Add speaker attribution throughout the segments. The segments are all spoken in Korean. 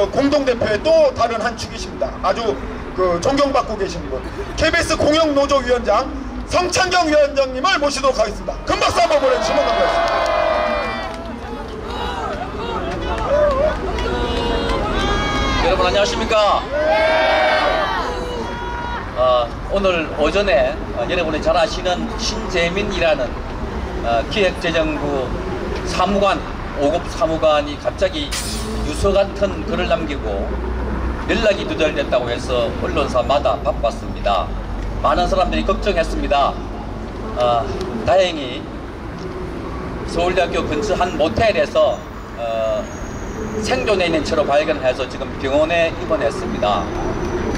Speaker 1: 그 공동대표의 또 다른 한 축이십니다. 아주 그 존경받고 계신 분. KBS 공영노조위원장 성창경 위원장님을 모시도록 하겠습니다. 큰 박수 한번 보내주시면 감사하겠습니다.
Speaker 2: 여러분 안녕하십니까? 어, 오늘 오전에 어, 여러분이 잘 아시는 신재민이라는 어, 기획재정부 사무관, 5급 사무관이 갑자기 유서 같은 글을 남기고 연락이 두절됐다고 해서 언론사마다 바빴습니다. 많은 사람들이 걱정했습니다. 어, 다행히 서울대학교 근처 한 모텔에서 어, 생존해 있는 채로 발견해서 지금 병원에 입원했습니다.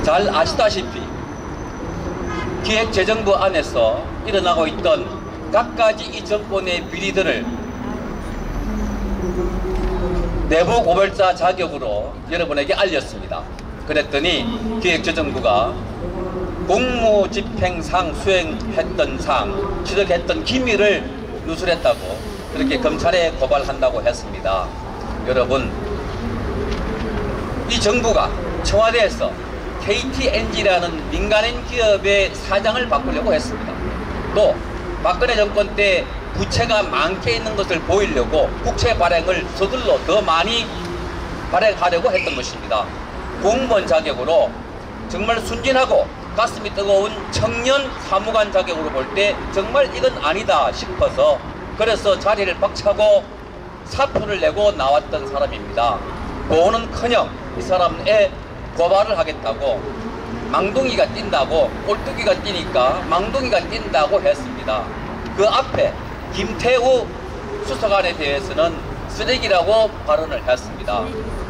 Speaker 2: 잘 아시다시피 기획재정부 안에서 일어나고 있던 각가지 이 정권의 비리들을 내부 고발자 자격으로 여러분에게 알렸습니다. 그랬더니 기획재정부가 공무집행상 수행했던 상, 취득했던 기밀을 누설했다고 그렇게 검찰에 고발한다고 했습니다. 여러분, 이 정부가 청와대에서 KTNG라는 민간인 기업의 사장을 바꾸려고 했습니다. 또 박근혜 정권 때 부채가 많게 있는 것을 보이려고 국채 발행을 서둘러 더 많이 발행하려고 했던 것입니다. 공무원 자격으로 정말 순진하고 가슴이 뜨거운 청년 사무관 자격으로 볼 때 정말 이건 아니다 싶어서 그래서 자리를 빡차고 사표를 내고 나왔던 사람입니다. 보는커녕 이 사람에 고발을 하겠다고 망둥이가 뛴다고 꼴뚜기가 뛰니까 망둥이가 뛴다고 했습니다. 그 앞에 김태우 수사관에 대해서는 쓰레기라고 발언을 했습니다.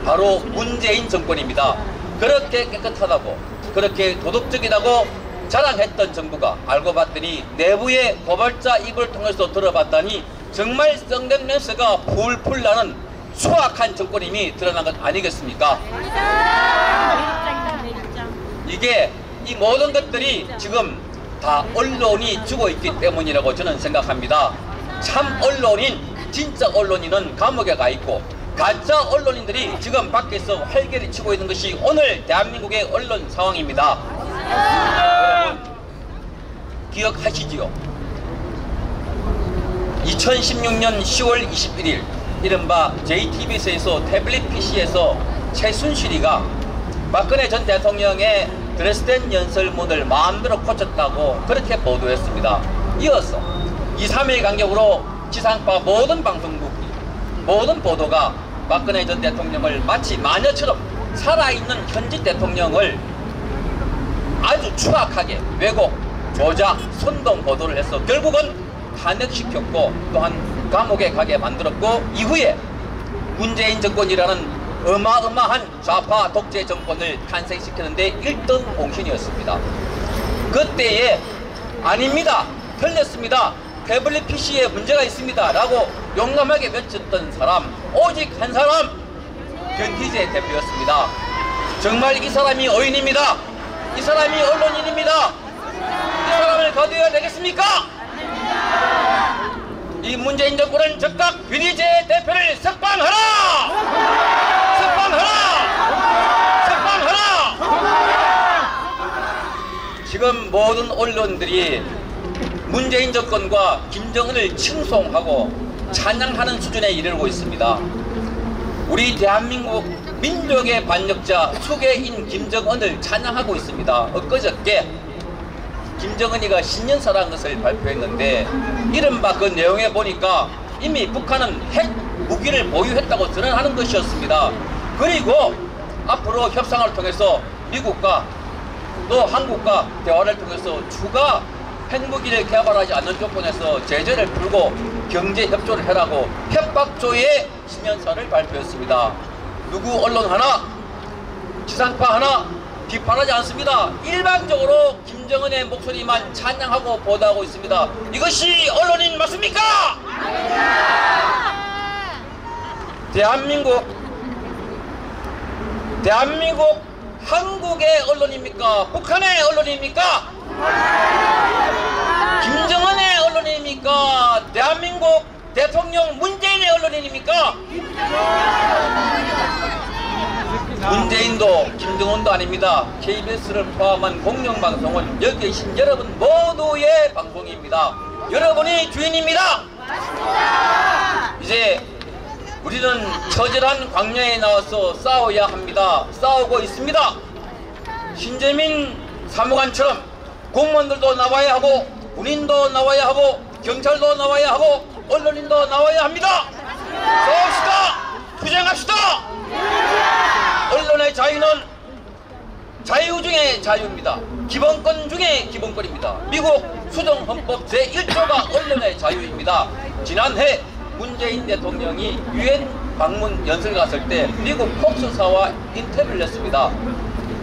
Speaker 2: 바로 문재인 정권입니다. 그렇게 깨끗하다고 그렇게 도덕적이라고 자랑했던 정부가 알고 봤더니 내부의 고발자 입을 통해서 들어봤더니 정말 썩냄면서가 풀풀 나는 수악한 정권임이 드러난 것 아니겠습니까? 이게 이 모든 것들이 지금 다 언론이 주고 있기 때문이라고 저는 생각합니다. 참 언론인, 진짜 언론인은 감옥에 가 있고 가짜 언론인들이 지금 밖에서 활개를 치고 있는 것이 오늘 대한민국의 언론 상황입니다. 기억하시지요? 2016년 10월 21일 이른바 JTBC에서 태블릿 PC에서 최순실이가 박근혜 전 대통령의 드레스덴 연설문을 마음대로 고쳤다고 그렇게 보도했습니다. 이어서 2, 3일 간격으로 지상파 모든 방송국이 모든 보도가 박근혜 전 대통령을 마치 마녀처럼 살아있는 현직 대통령을 아주 추악하게 왜곡, 조작, 선동 보도를 해서 결국은 탄핵시켰고 또한 감옥에 가게 만들었고 이후에 문재인 정권이라는 어마어마한 좌파 독재 정권을 탄생시키는데 1등 공신이었습니다. 그때에 아닙니다. 틀렸습니다. 태블릿 PC에 문제가 있습니다. 라고 용감하게 외쳤던 사람 오직 한 사람 변희재 대표였습니다. 정말 이 사람이 어인입니다. 이 사람이 언론인입니다. 이 사람을 거둬야 되겠습니까? 이 문재인 정권은 즉각 변희재 대표를 석방하라! 석방하라! 석방하라! 지금 모든 언론들이 문재인 정권과 김정은을 칭송하고 찬양하는 수준에 이르고 있습니다. 우리 대한민국 민족의 반역자 수계인 김정은을 찬양하고 있습니다. 엊그저께 김정은이가 신년사라는 것을 발표했는데 이른바 그 내용에 보니까 이미 북한은 핵 무기를 보유했다고 드러나는 것이었습니다. 그리고 앞으로 협상을 통해서 미국과 또 한국과 대화를 통해서 추가 핵무기를 개발하지 않는 조건에서 제재를 풀고 경제 협조를 해라고 협박조의 신년사를 발표했습니다. 누구 언론 하나, 지상파 하나 비판하지 않습니다. 일방적으로 김정은의 목소리만 찬양하고 보도하고 있습니다. 이것이 언론인 맞습니까? 대한민국 대한민국 한국의 언론입니까? 북한의 언론입니까? 김정은의 언론입니까? 대한민국 대통령 문재인의 언론인입니까? 문재인도 김정은도 아닙니다. KBS를 포함한 공영방송은 여기 계신 여러분 모두의 방송입니다. 여러분이 주인입니다. 이제 우리는 처절한 광야에 나와서 싸워야 합니다. 싸우고 있습니다. 신재민 사무관처럼 공무원들도 나와야 하고 군인도 나와야 하고 경찰도 나와야 하고 언론인도 나와야 합니다. 싸웁시다. 투쟁합시다. 언론의 자유는 자유 중의 자유입니다. 기본권 중의 기본권입니다. 미국 수정헌법 제1조가 언론의 자유입니다. 지난해 문재인 대통령이 유엔 방문 연설 갔을 때 미국 폭스사와 인터뷰를 했습니다.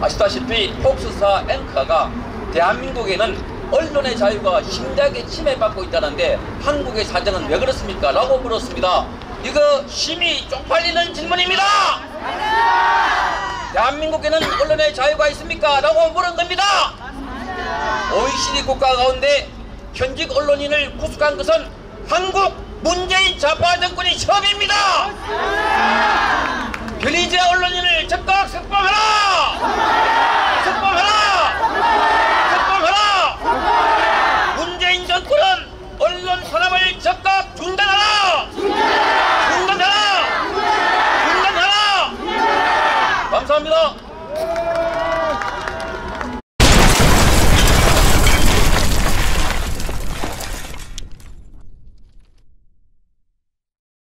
Speaker 2: 아시다시피 폭스사 앵커가 대한민국에는 언론의 자유가 심하게 침해받고 있다는데 한국의 사정은 왜 그렇습니까? 라고 물었습니다. 이거 심히 쪽팔리는 질문입니다. 대한민국에는 언론의 자유가 있습니까? 라고 물은 겁니다. OECD 국가 가운데 현직 언론인을 구속한 것은 한국 문재인 좌파 정권이 처음입니다. 변희재 언론인을 즉각 석방하라! 석방하라! 감사합니다.